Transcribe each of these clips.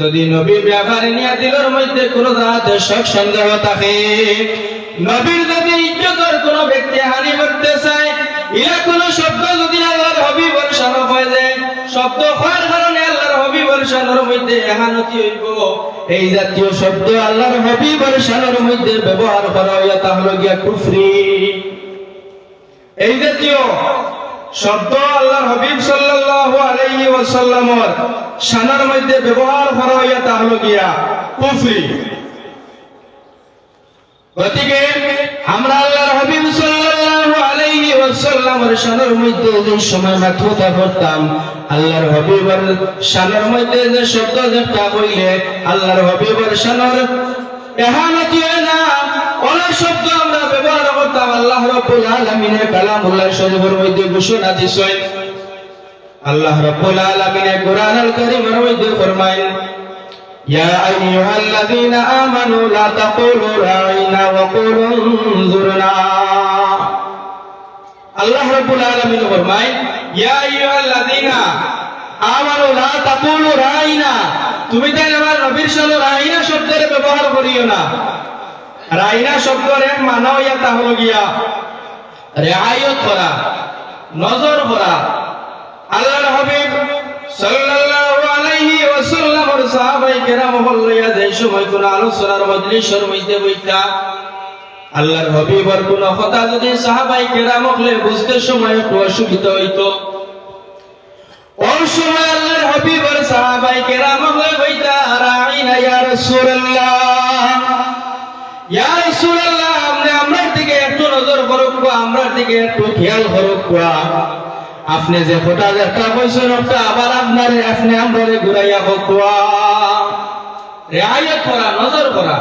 যদি নবী ব্যাপারে নিয়ে দিলের মধ্যে কোনো দাঁতে শখ সন্দেহ থাকে, নবীর যদি ইজ্জতের কোনো ব্যক্তি হানি করতে চায় ইয়া কোনো শব্দ যদি আল্লাহর হবি বর্ষানো হয়ে যায়, শব্দ হওয়ার কারণে আল্লাহর হবি বর্ষানোর মধ্যে এহানতি হইব। এই জাতীয় শব্দ আল্লাহর হবি বর্ষানোর মধ্যে ব্যবহার করা হইয়া তাহলে গিয়া কুফরি। এই জাতীয় শব্দ আল্লাহর হাবিব সাল্লাল্লাহু আলাইহি ওয়াসাল্লামর শানার মধ্যে ব্যবহার করা হইয়া তা হলো গিয়া কুফরি। গতিকে আমরা আল্লাহর হাবিব সাল্লাল্লাহু আলাইহি ওয়াসাল্লামর শানার মধ্যে যে সময় মাথা করতাম, আল্লাহর হাবিবের শানার মধ্যে যে শব্দ যেটা কইলে, আল্লাহর হাবিবের শানার এহানতি না, অনেক শব্দ আমরা ব্যবহার করতাম। আল্লাহ রব্বুল আলামিনের কালামুল্লাহ শরীফের মধ্যে ঘোষণা দিছেন আল্লাহ রাব্বুল আলামিন কোরআনুল কারীমের মধ্যে ফরমায়েন ইয়া আইয়ুহাল্লাযীনা আমানু লা তাকুলু রাইনা ওয়া কুলু ইনজুরনা আল্লাহ রাব্বুল আলামিন ফরমায়েন ইয়া আইয়ুহাল্লাযীনা আমানু লা তাকুলু রাইনা। তুমি তাই আমার নবীর সাল্লাল্লাহু রাইনা শব্দের ব্যবহার করিও না। রাইনা শব্দের মানে ইয়া তাহলো গিয়া রেহাইয়ত করা নজর করা আল্লাহর হাবিব সাল্লাল্লাহু আলাইহি ওয়াসাল্লামের সাহাবায়ে কেরাম বললিয়া যে সময় কোন আলোচনার মজলিসের মধ্যে বইতা আল্লাহর কোন কথা যদি কেরাম হলে বুঝতে সময় একটু অসুবিধা কেরাম হলে বইতা ইয়া রাসূলুল্লাহ ইয়া রাসূলুল্লাহ আমরার দিকে একটু নজর করুক আমরার দিকে একটু খেয়াল করুক আপনি যে ফোটা একটা কইছেন ওটা আবার আপনার আপনি আমরারে ঘুরাইয়া হোক রেআয়ত করা নজর করা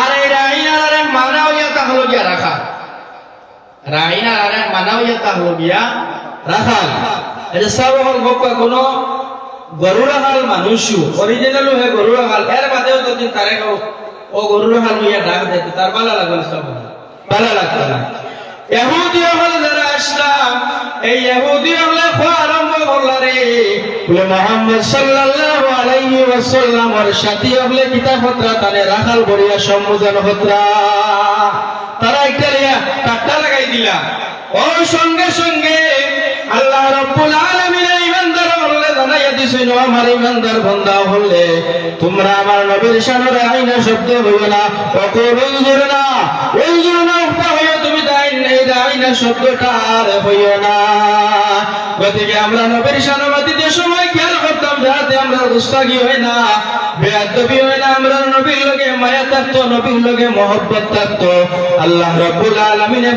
আর এই রাইনার আর এক মানাও ইয়া তাহলো গিয়া রাখা। রাইনার আর এক মানাও ইয়া তাহলো গিয়া রাখা যে সব হল বকা কোনো গরু রাখাল মানুষও অরিজিনাল হে গরু রাখাল এর বাদেও যদি তারে ও গরু রাখাল ইয়া ডাক দিতে তার ভালো লাগবে সব ভালো লাগবে না। বলে সঙ্গে সঙ্গে আল্লাহ আমার হলে তোমরা আমার নবীর শানের আইনা শব্দ জুরে না ওই জুরে না উঠা হইও তুমি দাইন নেই দাইনা শব্দটা হইও না। গতিকে আমরা নবীর শানবাদিতে সময় খেয়াল করতাম যাতে আমরা গুস্তাগি হয় না। বেয়াদবি না, আমরা নবীর লগে মায়া থাকতো, নবীর লগে মহব্বত থাকতো। আল্লাহ রব্বুল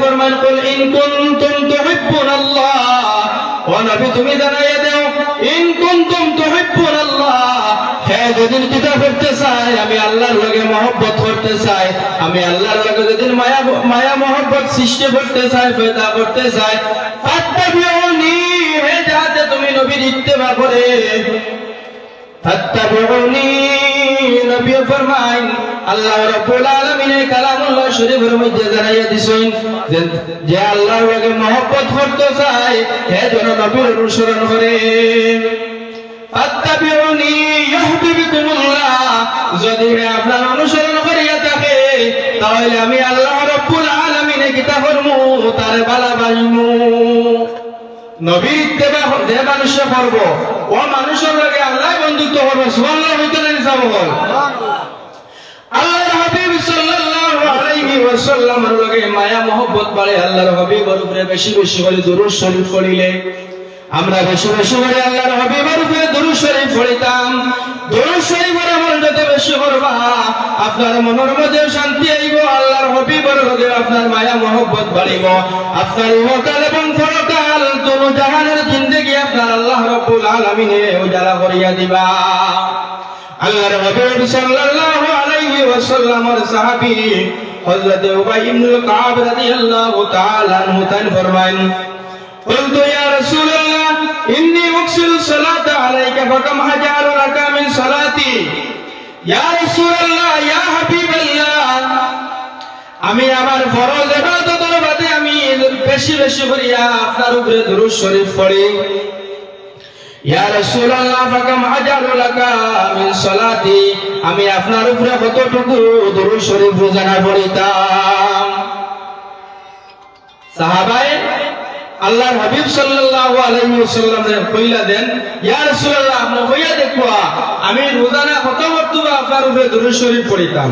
ফরমান ইন তুহিব্বুন আল্লাহ ও নবী, তুমি জানাইয়া যেদিন কিতা করতে চাই আমি আল্লাহর লগে মহব্বত করতে চাই আমি আল্লাহর লগে যেদিন মায়া মায়া মহব্বত সৃষ্টি করতে চাই পয়দা করতে চাই যাতে তুমি নবীর ইত্তেবা করে। নবী ফরমাইন, আল্লাহ রাব্বুল আলামিনের কালামুল্লাহ শরীফের মধ্যে জানাইয়া দিছেন যে আল্লাহর লগে মহব্বত করতে চায়, হে যেন নবীর অনুসরণ করে। যদি আপনার অনুসরণ করিয়া থাকে, তাহলে আমি আল্লাহ রাব্বুল আলামিনে কিতা করমু তারে ভালোবাসমু নবীর করব ও মানুষের আল্লাহ বন্ধুত্ব করবে বল। আল্লাহর হাবিব সাল্লাল্লাহু আলাইহি মায়া মহব্বত বাড়ে, আল্লাহর হাবিবের উপরে বেশি বেশি করে দুরূদ শরীফ পড়িলে। আমরা বেশি বেশি করে আল্লাহর হাবিবের উপরে দুরূদ শরীফ পড়িতাম। দুরূদ শরীফের আমল যত বেশি করবা, আপনার মনের মধ্যে শান্তি আইব, আল্লাহর হাবিবের লগে আপনার মায়া মহব্বত বাড়িব। আপনার ইহকাল এবং পরকাল দুনো জাহানের জিন্দেগি আপনার আল্লাহ রাব্বুল আলামিনে উজালা করিয়া দিবা। আল্লাহর হাবিব সাল্লাল্লাহু আলাইহি ওয়াসাল্লামের সাহাবী হযরত উবাই ইবনে কাব রাদিয়াল্লাহু তাআলা আনহু তান ফরমান قلت يا رسول الله إني أكسل الصلاة عليك فكم هجار لك من صلاتي يا رسول الله يا حبيب الله আমি আমার ফরজ ইবাদতের বাদে আমি বেশি বেশি করিয়া আপনার উপরে দুরূদ শরীফ পড়ি ইয়া রাসূলুল্লাহ ফাকাম আজালু লাকা মিন সালাতি আমি আপনার উপরে কতটুকু দরুদ শরীফ রোজানা পড়িতাম সাহাবায়ে আল্লাহর হাবিব সাল্লাল্লাহু আলাইহি ওয়াসাল্লাম কইলা দেন, ইয়া রাসূলুল্লাহ আপনি কইয়া দেখবা আমি রোজানা কত মর্তবা আপনার উপরে দরুদ শরীফ পড়িতাম।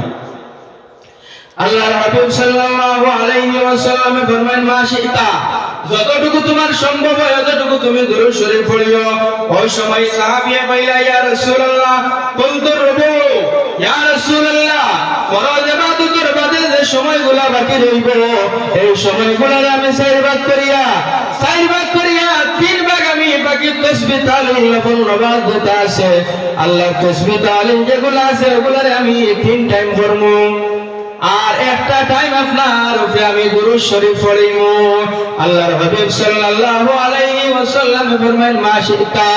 আল্লাহর হাবিব সাল্লাল্লাহু আলাইহি ওয়াসাল্লামে ফরমান মা শিতা, যতটুকু তোমার সম্ভব হয় ততটুকু তুমি দরুদ শরীফ পড়িও। ওই সময় সাহাবিয়া কইলা, ইয়া রাসূলুল্লাহ কুনতু রবু ইয়া রাসূলুল্লাহ ফরজ ইবাদতের বাদে যে সময়গুলা বাকি রইব। এই সময়গুলার আমি চার ভাগ করিয়া চার ভাগ করিয়া তিন ভাগ আমি বাকি তসবিহ তালিম আছে আল্লাহর তসবিহ তালিম যেগুলো আছে ওগুলারে আমি তিন টাইম করব আর একটা টাইম আপনার উপরে আমি দুরুদ শরীফ পড়িব আল্লাহর হাবিব সাল্লাল্লাহু আলাইহি ওয়াসাল্লাম ফরমায়েন মা শিতা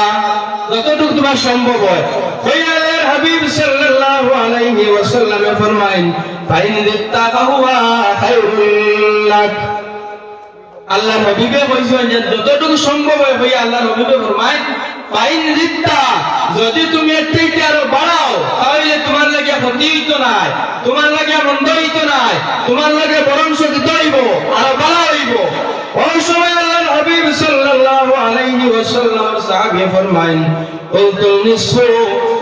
যতটুকু তোমার সম্ভব হয়। আল্লাহর হাবিব সাল্লাল্লাহু আলাইহি ওয়াসাল্লাম ফরমায়েন আল্লাহ নবীকে বলছেন যে যতটুকু সম্ভব হয় ভাই আল্লাহ নবীকে ফরমায় পাইন রিত্তা যদি তুমি এর থেকে আরও বাড়াও, তাহলে তোমার লাগে ক্ষতি নাই, তোমার লাগে মন্দহিত নাই, তোমার লাগে বরংশ দিতে হইব, আরও বাড়া হইব। ওই সময় আল্লাহর হাবিব সাল্লাল্লাহু আলাইহি ওয়াসাল্লাম সাহাবী ফরমায়েন, কুলতুল নিসফু,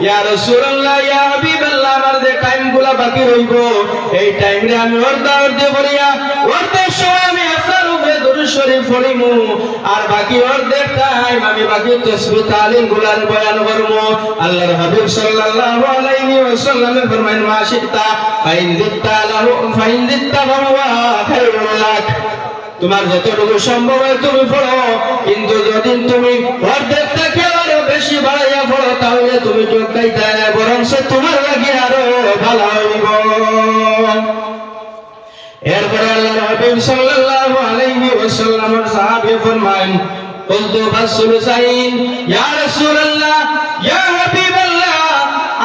ইয়া রাসূলুল্লাহ, ইয়া হাবিব গুলা বাকি রইব এই টাইম রে আমি অর্ধা অর্ধে বলিয়া অর্ধের সময় আমি আপনার উপরে দরুদ শরীফ পড়িমু। আর বাকি অর্ধেক টাইম আমি বাকি তাসবিহ তালিমগুলার বয়ান করমু। আল্লাহর হাবিব সাল্লাল্লাহু আলাইহি ওয়াসাল্লাম ফরমায়েন, মা শিতা ফাইন দিত্তা লাহু, ফাইন দিত্তা ফাহুয়া খায়রুল তোমার যতটুকু সম্ভব হয় তুমি ফলো কিন্তু যদিন তুমি অর্ধেক থেকে আরও বেশি বাড়াইয়া ফলো তাহলে তুমি চোখ গাইতে বরং সে তোমার লাগে আরও ভালো হইব। এরপরে আল্লাহ সাল্লাল্লাহু আলাইহি সাহাবী ফরমান ইয়া রাসূলুল্লাহ, ইয়া হাবিবাল্লাহ,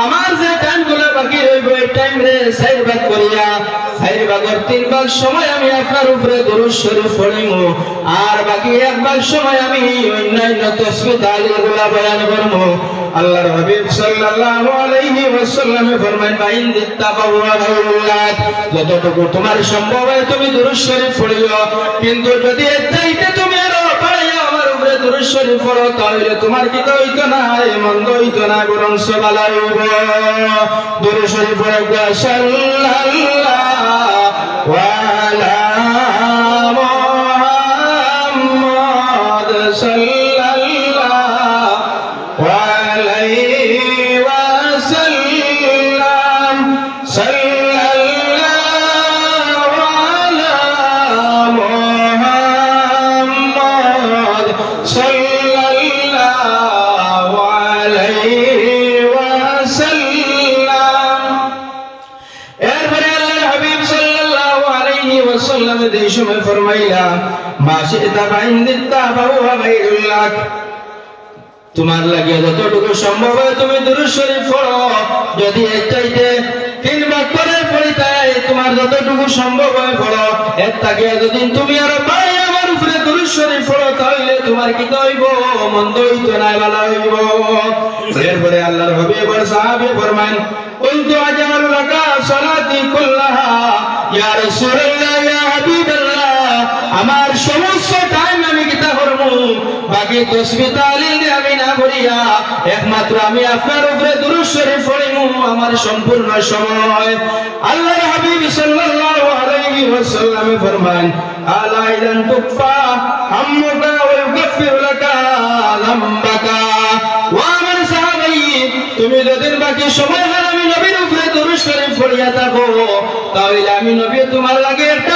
আমার যে টাইমগুলো বাকি রইব, এই টাইম রে সাইড করিয়া যতটুকু তোমার সম্ভব হয় তুমি দরুদ শরীফ কিন্তু যদি তুমি আমার উপরে দরুদ শরীফ তাহলে তোমার কি তো হইতো না মন্দ হইতো না বরং সবালা হইব। দরুদ শরীফ পড়ে আলা এই সময় ফরমাইলা মাসে শিতা দিতা বাবু লাক তোমার লাগে যতটুকু সম্ভব হয় তুমি দুরুশ্বরী পড়ো। যদি এর চাইতে তিন ভাগ করে পড়িতে তোমার যতটুকু সম্ভব হয় পড়ো। এর থেকে যদি তুমি আরও পাই আমার দুরুদ শরীফ পড়ো তাহলে তোমার কি হইব মন্দ হইতো সালাতি কুল্লাহা, ইয়া রাসূলুল্লাহ, ইয়া হাবিবাল্লাহ। আমার সমস্ত টাইম আমি কিতা করব। বাকি তসবি আমি না করিয়া, একমাত্র আমি আপনার উপরে দুরূদ শরীফ পড়িমু, আমার সম্পূর্ণ সময়। আল্লাহর হাবিব সাল্লাল্লাহু আলাইহি ওয়াসাল্লাম ফরমান তুফা হাম্মুকা ওয়া ইউগাফির লাকা যামবাকা ওয়া আমার সাহাবী তুমি যদি বাকি সময় আমি নবীর উপরে দুরূদ শরীফ পড়িয়া থাকো, তাহলে আমি নবী, তোমার লাগে একটা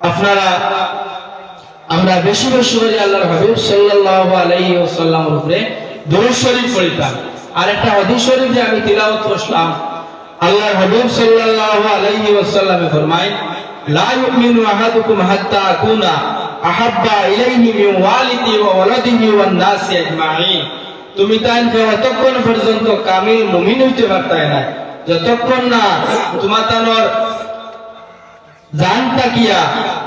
আপনারা আমরা বেশি বেশি করে আল্লাহর হাবিব সাল্লাল্লাহু আলাইহি ওয়াসাল্লামের উপরে দরুদ পড়িতাম। আর একটা হাদিস শরীফ যে আমি তিলাওয়াত করলাম আল্লাহর হাবিব সাল্লাল্লাহু আলাইহি ওয়াসাল্লামে ফরমায়, লা ইউমিনু আহাদুকুম হাত্তা আকুনা আহাব্বা ইলাইহি মিন ওয়া ওয়ালাদিহি ওয়ান নাসি আজমাইন তুমি পর্যন্ত কামিল মুমিন হইতে না যতক্ষণ না তোমার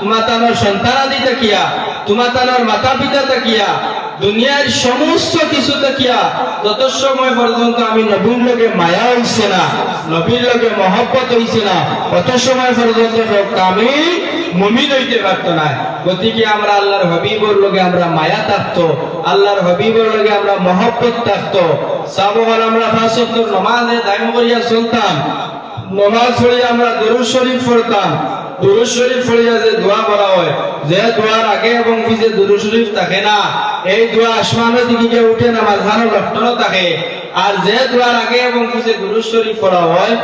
তোমার সন্তানাদি তাকিয়া, তোমার মাতা পিতা তাকিয়া দুনিয়ার সমস্ত কিছু তাকিয়া তত সময় পর্যন্ত আমি নবীর লোকে মায়া হইছে না, নবীর লোকে মহব্বত হইছে না কত সময় পর্যন্ত আমি মুমিন হইতে পারতো না। গতিকে আমরা আল্লাহর হবিবর লোকে আমরা মায়া থাকতো, আল্লাহর হবিবর লোকে আমরা মহব্বত থাকতো। সাবহাল আমরা ফাঁসত্তর নমাজে দায়ম করিয়া চলতাম নমাজ পড়িয়া আমরা দরুদ শরীফ পড়তাম দুরুদ শরীফ পড়িয়া যে দোয়া করা হয়, যে দোয়ার আগে এবং পিছে দুরুদ শরীফ থাকে না, এই দোয়া আসমানের দিকে উঠে না মাঝখানে লক্ষণও থাকে। আর যে দোয়ার আগে এবং পিছে দুরুদ শরীফ পড়া হয়,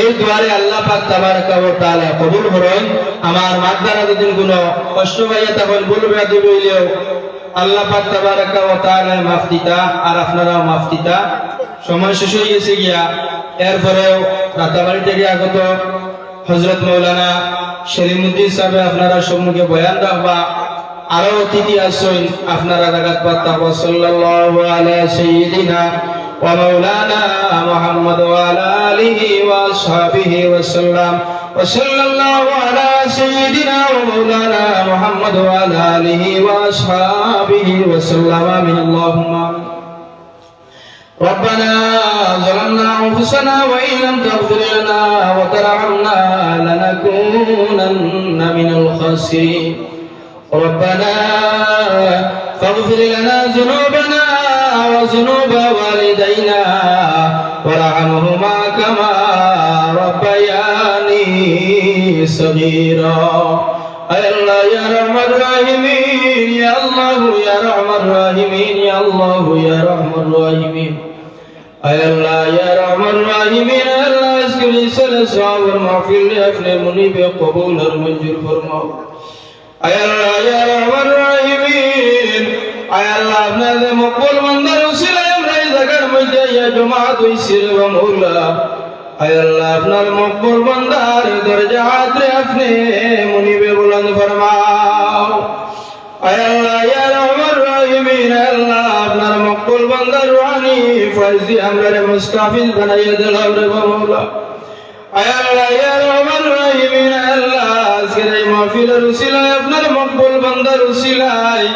এই দোয়ারে আল্লাহ পাক তাবারাকা ওয়া তাআলা কবুল করেন। আমার মাদ্দারা যদি কোনো কষ্ট পাইয়া তখন বলবে দিবইলেও আল্লাহ পাক তাবারাকা ওয়া তাআলা মাফ দিতা, আর আপনারাও মাফ দিতা। সময় শেষ হয়ে গেছে গিয়া এরপরেও রাতাবাড়ি থেকে আগত হজরত মৌলানা শরীমুদ্দিন সাহেব আপনারা সম্মুখে বয়ান রাখবা। আরও অতিথি আসুন আপনারা রাগাত পাত্তা। সাল্লাল্লাহু আলা সাইয়্যিদিনা ওয়া ওয়া আলা ওয়া সাল্লাম। ওয়া সাল্লাল্লাহু আলা সাইয়্যিদিনা ওয়া ওয়া সাল্লাম। আমিন। আল্লাহুম্মা। ربنا ظلمنا أنفسنا وإن لم تغفر لنا وترحمنا لنكونن من الخاسرين. ربنا فاغفر لنا ذنوبنا وذنوب والدينا وارحمهما كما ربياني صغيرا. أي الله يا رحم الراحمين يا الله يا رحم الراحمين يا الله يا رحم الراحمين. আল্লাহ ইয়া রহমান রহিম আল্লাহ ইসকে রিসালে সওয়াব আর মাহফিল লে আফলে মুনিবে কবুল আর মঞ্জুর ফরমাও। আল্লাহ ইয়া রহমান রহিম আল্লাহ আপনার মকবুল বান্দার উসিলায় আমরা এই জায়গার মধ্যে ইয়া জমাত হইছি রে মাওলা আল্লাহ আপনার মকবুল বান্দার দরজা হাতে আপনি মুনিবে বুলন্দ ফরমাও। আল্লাহ ফয়জি আমরা মুস্তাফিজ বানাইয়া দিলাম রে মাওলা। আল্লাহ ইয়া রহমান রহিমিন, আল্লাহ, আজকের এই মাহফিলের উসিলায়, আপনার মকবুল বান্দার উসিলায়,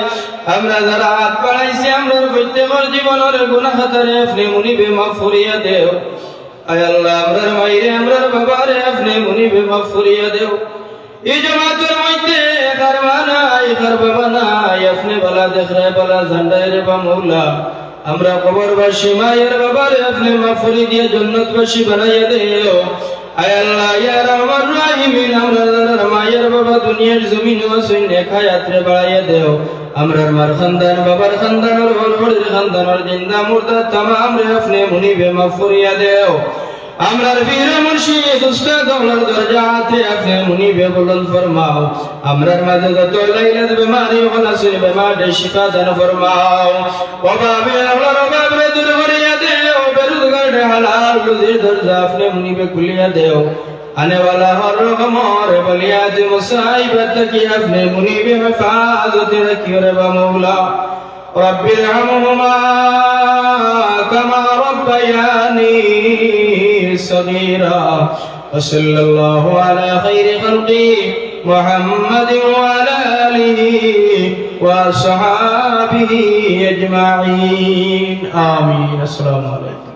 আমরা যারা হাত বাড়াইছি, আমরা প্রত্যেকের জীবনের গুনাহ খাতারে আপনি মুনিবে মাফ করিয়া দেও। আয় আল্লাহ আমরার মাইরে, আমরার বাবারে, আপনি মুনিবে মাফ করিয়া দেও। এই জমাতের মধ্যে কার নাই কার নাই, আপনি বালা দেখরে বালা ঝান্ডায় বা মৌলা আমরা কবরবাসী মায়ের বাবার আপনি মাফরি দিয়ে জন্নতবাসী বানাইয়া দেও। আয় আল্লাহ আমরা যারা মায়ের বাবা দুনিয়ার জমিন ও সৈন্য খায়াত্রে বাড়াইয়া দেও। আমরার মার বাবার খানদান জিন্দা, মুর্দা, তামাম রে আপনি মুনিবে দেও। আমরার বীর মুর্শিদ উস্তাদ আল্লাহর দরজাতে আপনি মুনিবে বুলন্দ ফরমাও। আমরার মাঝে যত লাইলাত বিমারি হলাসে বিমারে শিফা দান ফরমাও। ওবাবে আল্লাহর ওবাবে দূর করিয়া দেও, বেরুজগার হালাল রুজির দরজা আপনি মুনিবে খুলিয়া দেও। আনে ওয়ালা হর রকমর বলিয়া যে মুসাইবত কি আপনি মুনিবে হেফাজত রাখিও বা মৌলা। রব্বিরহামহুমা কামা রব্বায়ানি। صغيرا وصلى الله على خير خلقه محمد وعلى آله وصحابه أجمعين. آمين. السلام عليكم.